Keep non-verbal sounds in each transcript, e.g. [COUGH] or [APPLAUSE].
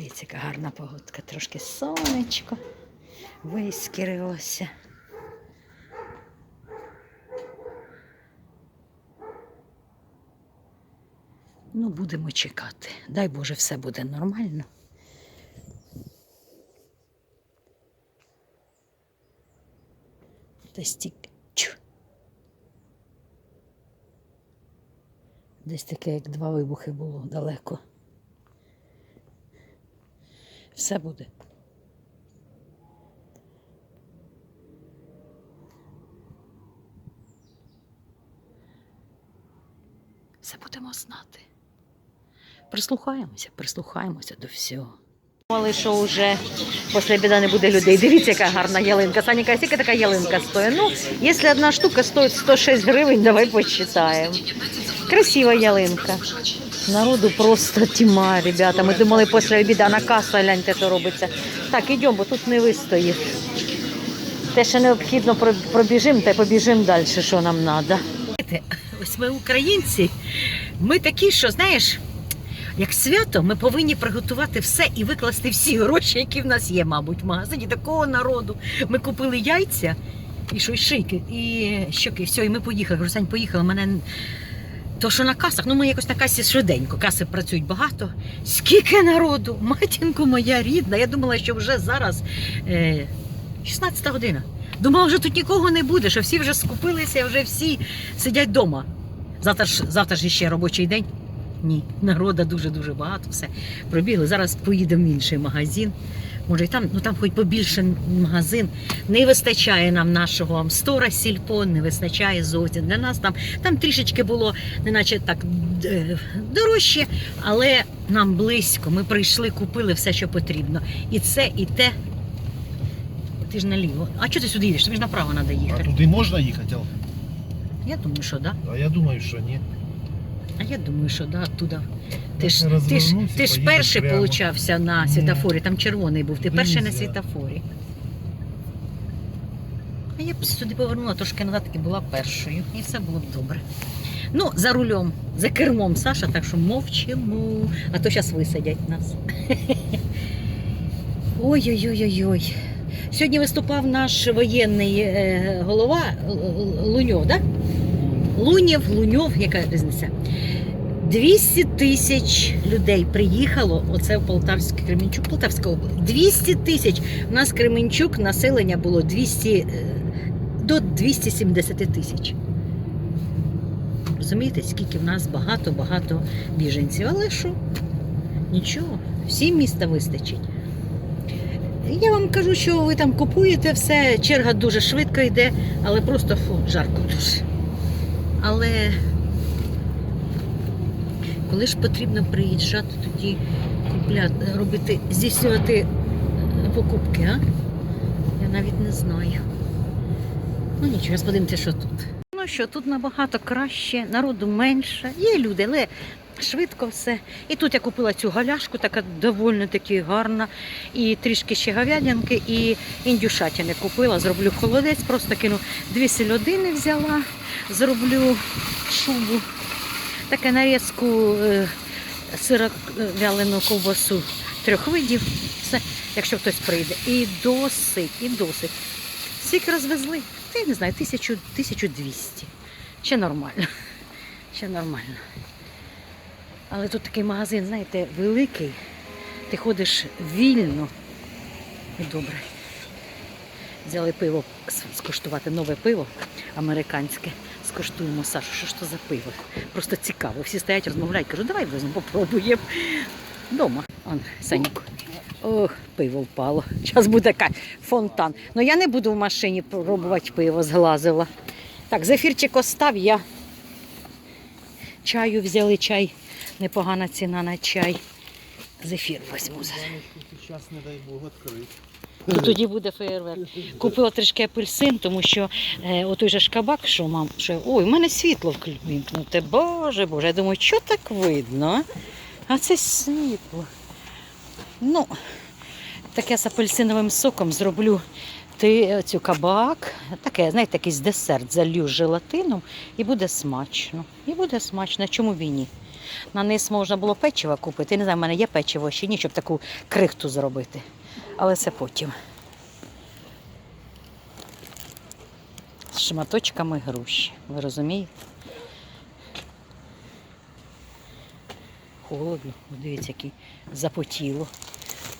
Дивіться, яка гарна погодка. Трошки сонечко вискірилося. Ну, будемо чекати. Дай Боже, все буде нормально. Десь. Чу. Десь таке, як два вибухи було далеко. Все буде. Все будемо знати. Прислухаємося, прислухаємося до всього. Думали, що вже після біда не буде людей. Дивіться, яка гарна ялинка. Саня каже, скільки така ялинка стоїть? Ну, якщо одна штука стоїть 106 гривень, давай посчитаємо. Красива ялинка. Народу просто тьма, ребята. Ми думали після обіду на каса гляньте, що робиться. Так, ідемо, бо тут не вистоїш. Те, що необхідно, пробіжимо та побіжимо далі, що нам треба. Ось ми українці, ми такі, що знаєш, як свято, ми повинні приготувати все і викласти всі гроші, які в нас є, мабуть, в магазині. Такого народу. Ми купили яйця і що, і шийки, і щоки, все, і ми поїхали. Кажу, Сань, поїхали. Мене то, що на касах, ну ми якось на касі швиденько, каси працюють багато. Скільки народу, матінко моя рідна. Я думала, що вже зараз е, 16 година. Думала, вже тут нікого не буде, що всі вже скупилися, вже всі сидять вдома. Завтра ж, завтра ж ще робочий день. Ні, народа дуже-дуже багато, все. Пробігли. Зараз поїдемо в інший магазин. Може, і там, ну там хоч побільше магазин. Не вистачає нам нашого Амстора сільпо, не вистачає зовсім. Для нас там, там трішечки було, неначе так е, дорожче, але нам близько. Ми прийшли, купили все, що потрібно. І це, і те. Ти ж наліво. А чого ти сюди їдеш? Тобі ж направо треба їхати. А туди можна їхати? Ал? Я думаю, що так. Да. А я думаю, що ні. А я думаю, що да, туди. Ти ж, ти ж, ти ж перший прямо. получався на світофорі, там червоний був, ти перший на світофорі. А я б сюди повернула трошки назад і була першою. І все було б добре. Ну, за рулем, за кермом Саша, так що мовчимо, а то зараз висадять нас. [LAUGHS] Ой-ой-ой-ой-ой. Сьогодні виступав наш воєнний е, голова Луньов, так? Да? Лунєв, Луньов, яка різниця? 200 тисяч людей приїхало. Оце в Полтавський Кременчук, Полтавська область. 200 тисяч. У нас Кременчук населення було 200, е, до 270 тисяч. Розумієте, скільки в нас багато-багато біженців. Але що? Нічого, всім міста вистачить. Я вам кажу, що ви там купуєте все, черга дуже швидко йде, але просто фу, жарко дуже. Але коли ж потрібно приїжджати тоді купляти, робити, здійснювати е, покупки, а? Я навіть не знаю. Ну нічого, подивимося, що тут. Ну що, тут набагато краще, народу менше. Є люди, але швидко все. І тут я купила цю галяшку, така доволі таки гарна. І трішки ще говядинки, і індюшатини купила. Зроблю холодець, просто кину дві сельодини взяла, зроблю шубу. Таке нарізку е, е, вялену ковбасу трьох видів. Все, якщо хтось прийде. І досить, і досить. Скільки розвезли? Та я не знаю, тисячу, 1200. Ще нормально. Ще нормально. Але тут такий магазин, знаєте, великий. Ти ходиш вільно і добре. Взяли пиво скуштувати нове пиво американське. Скуштуємо Сашу, що ж то за пиво. Просто цікаво. Всі стоять, розмовляють. Кажу, давай візьмемо, попробуємо. Дома. Он, Санько. Ох, пиво впало. Зараз буде фонтан. Ну я не буду в машині пробувати пиво, зглазила. Так, зефірчик остав я. Чаю взяли чай. Непогана ціна на чай. Зефір візьму. Зараз, не дай Бог, відкрити. І тоді буде фейерверк. Купила трішки апельсин, тому що е, отой же ж кабак, що мам, що ой, в мене світло вимкнуте. Боже, Боже. Я думаю, що так видно? А, це світло. Ну, таке з апельсиновим соком зроблю ти, е, цю кабак. Таке, знаєте, якийсь десерт залью з желатином і буде смачно. І буде смачно. Чому б і ні? на низ можна було печиво купити. Я не знаю, в мене є печиво ще ні, щоб таку крихту зробити. Але це потім. З шматочками груші. Ви розумієте? Холодно, дивіться, який запотіло.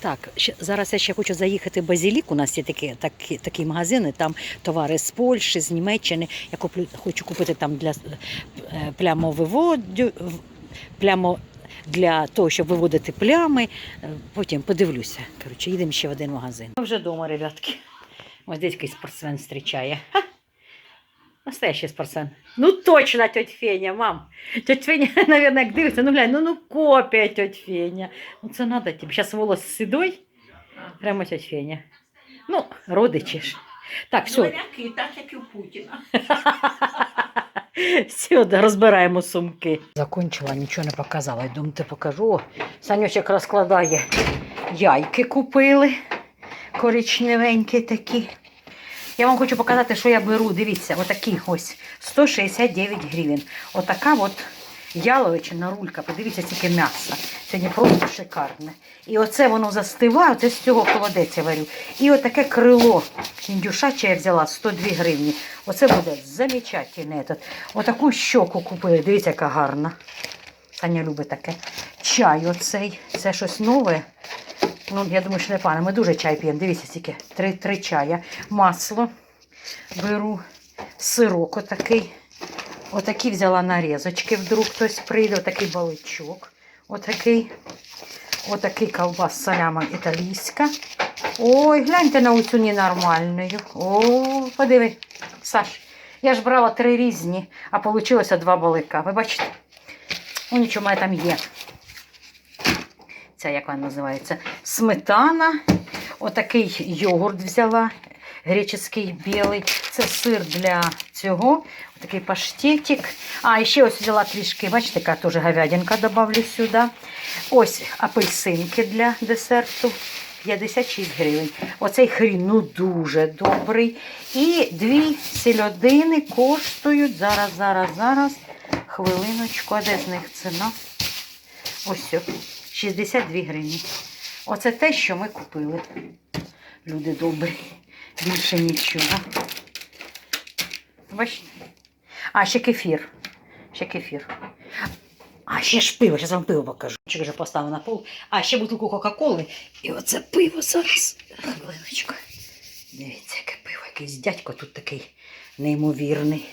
Так, зараз я ще хочу заїхати в Базілік. У нас є такі, такі, такі магазини, там товари з Польщі, з Німеччини. Я куплю, хочу купити там для е, плямовиводю, плямо, для того, щоб виводити плями. Е, Потім подивлюся. Коротше, їдемо ще в один магазин. Ми вже вдома, ребятки. Ось десь якийсь спортсмен зустрічає. Настоящий спортсмен. Ну точно, тетя Феня, мам. Тетя Феня, [LAUGHS] наверное, як дивиться, ну глянь, ну, ну копія тетя Феня. Ну це надо тебе. Зараз волос сідой. Прямо тетя Феня. Ну, родичі ж. Так, все. Моряки, так як і у Путіна. [LAUGHS] Все, розбираємо сумки. Закончила, нічого не показала. Я думаю, ти покажу. О, розкладає. Яйки купили. Коричневенькі такі. Я вам хочу показати, що я беру. Дивіться, отакі ось 169 гривень. Отака от яловичина рулька. Подивіться, тільки м'ясо. Сьогодні просто шикарне. І оце воно застиває, оце з цього холодець варю. І отаке крило індюшаче я взяла 102 гривні. Оце буде замечательний. Отаку щоку купили. Дивіться, яка гарна. Таня любить таке. Чай оцей. Це щось нове. Ну, я думаю, що не пане. Ми дуже чай п'ємо. Дивіться, тільки три, три чая. Масло беру, сирок отакий. Отакий взяла нарізочки, вдруг хтось прийде, отакий баличок. Отакий. Отакий колбас саляма італійська. Ой, гляньте на оцю ненормальну. О, подиви, Саш. Я ж брала три різні, а вийшло два балика. Ви бачите? Ну нічого, в там є. Ця як вона називається? Сметана. Отакий йогурт взяла. Греческий білий. Це сир для цього. Отакий паштетик. А, і ще ось взяла трішки, бачите, яка теж говядинка добавлю сюди. Ось апельсинки для десерту. 56 гривень. Оцей хрін ну дуже добрий. І дві сільодини коштують. Зараз, зараз, зараз. Хвилиночку, а де з них ціна? Ось 62 гривні. Оце те, що ми купили. Люди добрі. Більше нічого. Бачите? А, ще кефір. Ще кефір. А, ще ж пиво, зараз вам пиво покажу. Чого вже поставив на пол. А, ще бутилку Кока-Коли. І оце пиво зараз. Хвилиночку. Дивіться, яке пиво. Якийсь дядько тут такий неймовірний.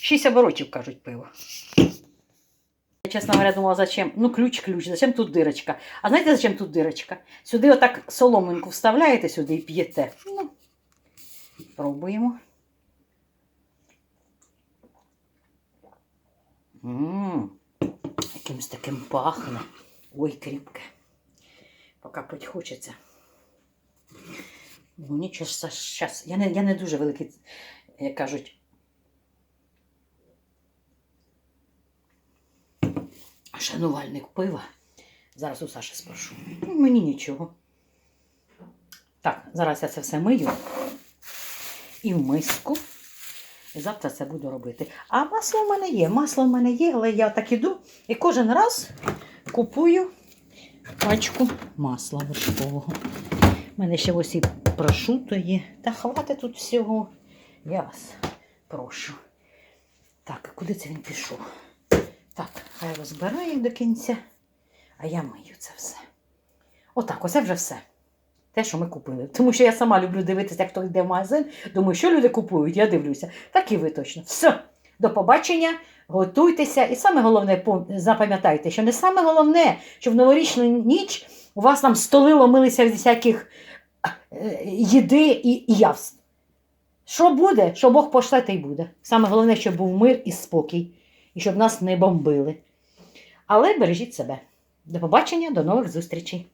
Шість оборотів, кажуть, пиво. Я, чесно говоря, думала, зачем? Ну, ключ-ключ, зачем тут дирочка? А знаєте, зачем тут дирочка? Сюди отак соломинку вставляєте сюди і п'єте. Ну, пробуємо. Ммм, якимось таким пахне. Ой, кріпке. Поки пить хочеться. Ну, нічого ж, зараз. Я не, я не дуже великий, як кажуть, шанувальник пива. Зараз у Саші спрошу. Ну, Мені нічого. Так, зараз я це все мию і в миску. І завтра це буду робити. А масло в мене є. Масло в мене є, але я так іду і кожен раз купую пачку масла вершкового. У мене ще ось і прошуто є. Та хватить тут всього. Я вас прошу. Так, куди це він пішов? Так, хай розбирає до кінця, а я мию це все. Отак, оце вже все. Те, що ми купили. Тому що я сама люблю дивитися, як хто йде в магазин. Думаю, що люди купують, я дивлюся. Так і ви точно. Все. До побачення, готуйтеся. І саме головне, запам'ятайте, що не саме головне, що в новорічну ніч у вас там столи ломилися від всяких е, їди і, і явств. Що буде, що Бог пошле, те й буде. Саме головне, щоб був мир і спокій, і щоб нас не бомбили. Але бережіть себе. До побачення, до нових зустрічей.